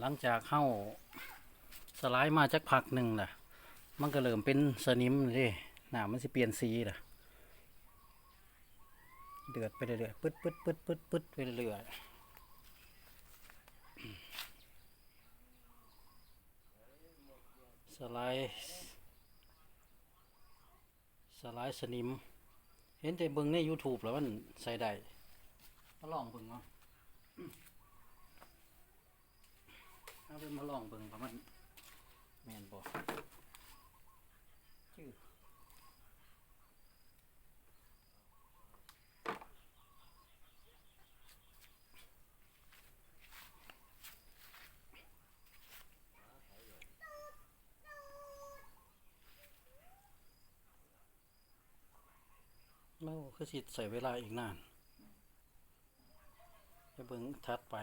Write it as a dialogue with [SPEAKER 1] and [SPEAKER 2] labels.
[SPEAKER 1] หลังจากเข้าสไลด์มาจากพักหนึ่งล่ะ มันก็เริ่มเป็นสนิมเลยหนามันสิเปลี่ยนสีล่ะ เดือดไปเรื่อยๆปึ๊ดปึ๊ดปึ๊ดปึ๊ดปึ๊ดไปเรื่อยๆสไลด์สไลด์สนิม เห็นแต่เบิ่งใน YouTube แล้วมันใส่ได้มาลองเบิ่งเนาะ เอาเป็นมาลองเบิ่งว่ามันแม่นบ่ชื่อโอ้คือสิใส่เวลาอีกนานจะเบิ่งทัดไป